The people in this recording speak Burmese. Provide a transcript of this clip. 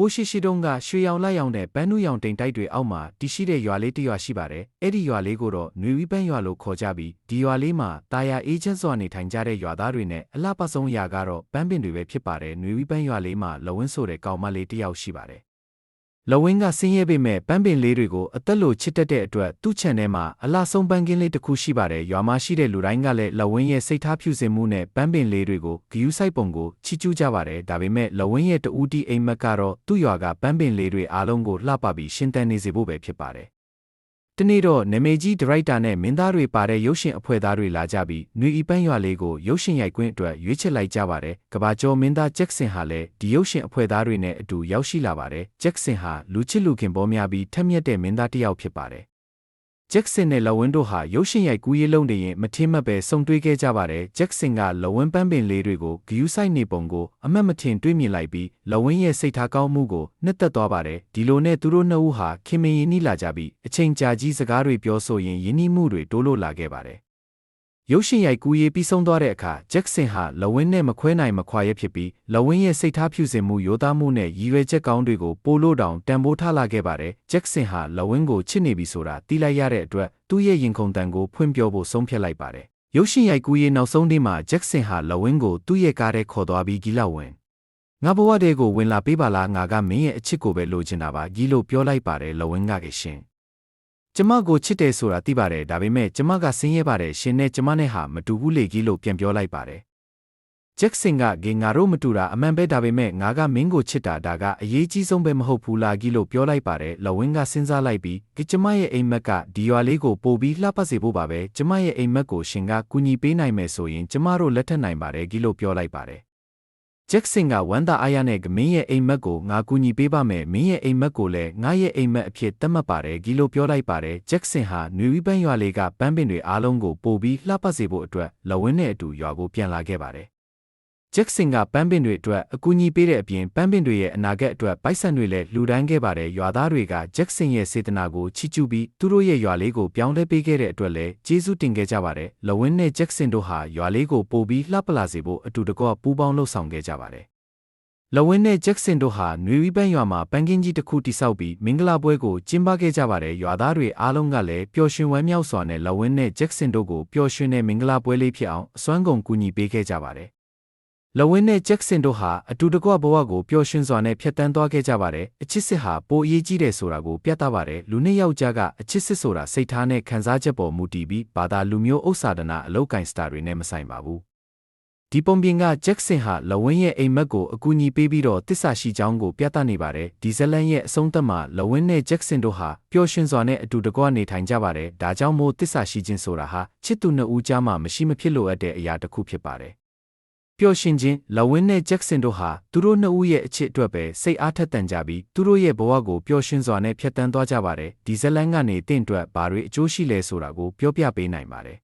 ဟိုရှိရှိတုန်းကရွှေရောင်လက်ရောင်နဲ့ဘန်းနုရောင်တိမ်တိုက်တွေအောက်မှာတည်ရှိတဲ့ရွာလေးတစ်ရွာရှိပါတယ်။အဲ့ဒီရွာလေးကိုတော့နွေဝီပန်းရွာလို့ခေါ်ကြပြီးဒီရွာလေးမှာတာယာအေးချမ်းစွာနေထိုင်ကြတဲ့ရွာသားတွေနဲ့အလှပဆုံးရာကတော့ပန်းပင်တွေပဲဖြစ်ပါတယ်။နွေဝီပန်းရွာလေးမှာလဝင်းဆိုတဲ့ကောင်မလေးတစ်ယောက်ရှိပါတယ် လဝင်းကဆင်းရဲပေမဲ့ပန်းပင်လေးတွေကိုအသက်လိုချစ်တတ်တဲ့အတွက်သူ့ခြံထဲမှာအလှဆုံးပန်းကင်းလေးတစ်ခုရှိပါတယ်။ရွာမှာရှိတဲ့လူတိုင်းကလည်းလဝင်းရဲ့စိတ်ထားဖြူစင်မှုနဲ့ပန်းပင်လေးတွေကိုဂယူးဆိုင်ပုံကိုချီးကျူးကြပါတယ်။ဒါပေမဲ့လဝင်းရဲ့တူးတီအိမ်မက်ကတော့သူ့ရွာကပန်းပင်လေးတွေအားလုံးကိုလှပပြီးရှင်းတန်းနေစေဖို့ပဲဖြစ်ပါတယ်။ တနေ့တော့နမေကြီးဒရိုက်တာနဲ့မင်းသားတွေပါတဲ့ရုပ်ရှင်အဖွဲ့သားတွေလာကြပြီးနွေဤပန်းရွာလေးကိုရုပ်ရှင်ရိုက်ကွင်းအတွက်ရွေးချယ်လိုက်ကြပါတယ်။ကဘာကျော်မင်းသားဂျက်ဆင်ဟာလည်းဒီရုပ်ရှင်အဖွဲ့သားတွေနဲ့အတူရောက်ရှိလာပါတယ်။ဂျက်ဆင်ဟာလူချစ်လူခင်ပေါ်များပြီးထက်မြက်တဲ့မင်းသားတစ်ယောက်ဖြစ်ပါတယ်။ ဂျက်ဆင်နဲ့လဝင်းတို့ဟာရုပ်ရှင်ရိုက်ကူးရေးလုံးနေရင်မထင်းမပဲစုံတွေးခဲ့ကြပါတယ်။ဂျက်ဆင်ကလဝင်းပန်းပင်လေးတွေကိုဂယူးဆိုင်နေပုံကိုအမတ်မထင်တွေးမြင်လိုက်ပြီးလဝင်းရဲ့စိတ်ထားကောင်းမှုကိုနှစ်သက်သွားပါတယ်။ဒီလိုနဲ့သူတို့နှစ်ဦးဟာခင်မင်ရင်နီးလာကြပြီးအချိန်ကြာကြီးစကားတွေပြောဆိုရင်ယဉ်နီးမှုတွေတိုးလို့လာခဲ့ပါတယ်။ ရုပ်ရှင်ရိုက်ကူးရေးပြီးဆုံးသွားတဲ့အခါဂျက်ဆင်ဟာလဝင်းနဲ့မခွဲနိုင်မခွာရဖြစ်ပြီးလဝင်းရဲ့စိတ်ထားဖြူစင်မှုရိုသားမှုနဲ့ရည်ရွယ်ချက်ကောင်းတွေကိုပိုလို့တောင်တန်ဖိုးထားလာခဲ့ပါတယ်ဂျက်ဆင်ဟာလဝင်းကိုချစ်နေပြီဆိုတာသိလိုက်ရတဲ့အတွက်သူ့ရဲ့ရင်ခုန်တန်ကိုဖွင့်ပြောဖို့ဆုံးဖြတ်လိုက်ပါတယ်ရုပ်ရှင်ရိုက်ကူးရေးနောက်ဆုံးနေ့မှာဂျက်ဆင်ဟာလဝင်းကိုသူ့ရဲ့ကားထဲခေါ်သွားပြီးဂီလာဝင်ငါဘဝတဲ့ကိုဝင်လာပေးပါလားငါကမင်းရဲ့အချစ်ကိုပဲလိုချင်တာပါဂီလို့ပြောလိုက်ပါတယ်လဝင်းကကရှင် ကျမကိုချစ်တယ်ဆိုတာသိပါတယ်ဒါပေမဲ့ကျမကဆင်းရဲပါတယ်ရှင်နဲ့ကျမနဲ့ဟာမတူဘူးလေကြီးလို့ပြန်ပြောလိုက်ပါတယ်ဂျက်ဆင်ကဂေငါတို့မတူတာအမှန်ပဲဒါပေမဲ့ငါကမင်းကိုချစ်တာဒါကအရေးကြီးဆုံးပဲမဟုတ်ဘူးလားကြီးလို့ပြောလိုက်ပါတယ်လဝင်းကစဉ်းစားလိုက်ပြီးကျမရဲ့အိမ်မက်ကဒီရွာလေးကိုပို့ပြီးလှပစေဖို့ပါပဲကျမရဲ့အိမ်မက်ကိုရှင်ကကူညီပေးနိုင်မယ်ဆိုရင်ကျမတို့လက်ထပ်နိုင်ပါတယ်ကြီးလို့ပြောလိုက်ပါတယ် ဂျက်ဆင်ကဝမ်းသာအားရနဲ့မင်းရဲ့အိမ်မက်ကိုငါကူညီပေးပါမယ်မင်းရဲ့အိမ်မက်ကိုလည်းငါရဲ့အိမ်မက်အဖြစ်သတ်မှတ်ပါတယ်ဂီလိုပြောလိုက်ပါတယ်ဂျက်ဆင်ဟာနွေဝီပန်းရွာလေးကပန်းပင်တွေအားလုံးကိုပို့ပြီးလှပစေဖို့အတွက်လဝင်းနဲ့အတူရွာကိုပြန်လာခဲ့ပါတယ် ဂျက်ဆင်ကပန်းပင်တွေအတွက်အကူအညီပေးတဲ့အပြင်ပန်းပင်တွေရဲ့အနာဂတ်အတွက်ပိုက်ဆံတွေလည်းလှူဒန်းခဲ့ပါတယ်ရွာသားတွေကဂျက်ဆင်ရဲ့စေတနာကိုချီးကျူးပြီးသူတို့ရဲ့ရွာလေးကိုပြောင်းလဲပေးခဲ့တဲ့အတွက်လည်းကျေးဇူးတင်ခဲ့ကြပါတယ်လဝင်းနဲ့ဂျက်ဆင်တို့ဟာရွာလေးကိုပို့ပြီးလှပလာစေဖို့အတူတကွပူးပေါင်းလှုပ်ဆောင်ခဲ့ကြပါတယ်လဝင်းနဲ့ဂျက်ဆင်တို့ဟာနွေဝီပန်းရွာမှာပန်းကင်းကြီးတစ်ခုတိဆောက်ပြီးမင်္ဂလာပွဲကိုကျင်းပခဲ့ကြပါတယ်ရွာသားတွေအားလုံးကလည်းပျော်ရွှင်ဝမ်းမြောက်စွာနဲ့လဝင်းနဲ့ဂျက်ဆင်တို့ကိုပျော်ရွှင်တဲ့မင်္ဂလာပွဲလေးဖြစ်အောင်အစွမ်းကုန်ကူညီပေးခဲ့ကြပါတယ် လဝင်းနဲ့ဂျက်ဆင်တို့ဟာအတူတကွဘဝကိုပျော်ရွှင်စွာနဲ့ဖြတ်တန်းသွားခဲ့ကြပါတယ်အချစ်စစ်ဟာပိုအရေးကြီးတယ်ဆိုတာကိုပြသပါတယ်လူနှစ်ယောက်ကြားကအချစ်စစ်ဆိုတာစိတ်ထားနဲ့ခံစားချက်ပေါ်မူတည်ပြီးဘာသာလူမျိုးဥစ္စာဒနာအလောက်ကင်စတာတွေနဲ့မဆိုင်ပါဘူးဒီပုံပြင်ကဂျက်ဆင်ဟာလဝင်းရဲ့အိမ်မက်ကိုအကူအညီပေးပြီးတော့တစ္ဆာရှိကြောင်းကိုပြသနေပါတယ်ဒီဇလန်ရဲ့အဆုံးသတ်မှာလဝင်းနဲ့ဂျက်ဆင်တို့ဟာပျော်ရွှင်စွာနဲ့အတူတကွနေထိုင်ကြပါတယ်ဒါကြောင့်မို့တစ္ဆာရှိခြင်းဆိုတာဟာချစ်သူနှစ်ဦးကြားမှာမရှိမဖြစ်လိုအပ်တဲ့အရာတစ်ခုဖြစ်ပါတယ် ပျော်ရွှင်ခြင်းလဝင်းနဲ့ဂျက်ဆင်တို့ဟာသူတို့နှစ်ဦးရဲ့အချစ်အတွက်ပဲစိတ်အားထက်သန်ကြပြီးသူတို့ရဲ့ဘဝကိုပျော်ရွှင်စွာနဲ့ဖြတ်တန်းသွားကြပါတယ်ဒီဇလန်ကနေတင့်အတွက်ဘာတွေအကျိုးရှိလဲဆိုတာကိုပြောပြပေးနိုင်ပါတယ်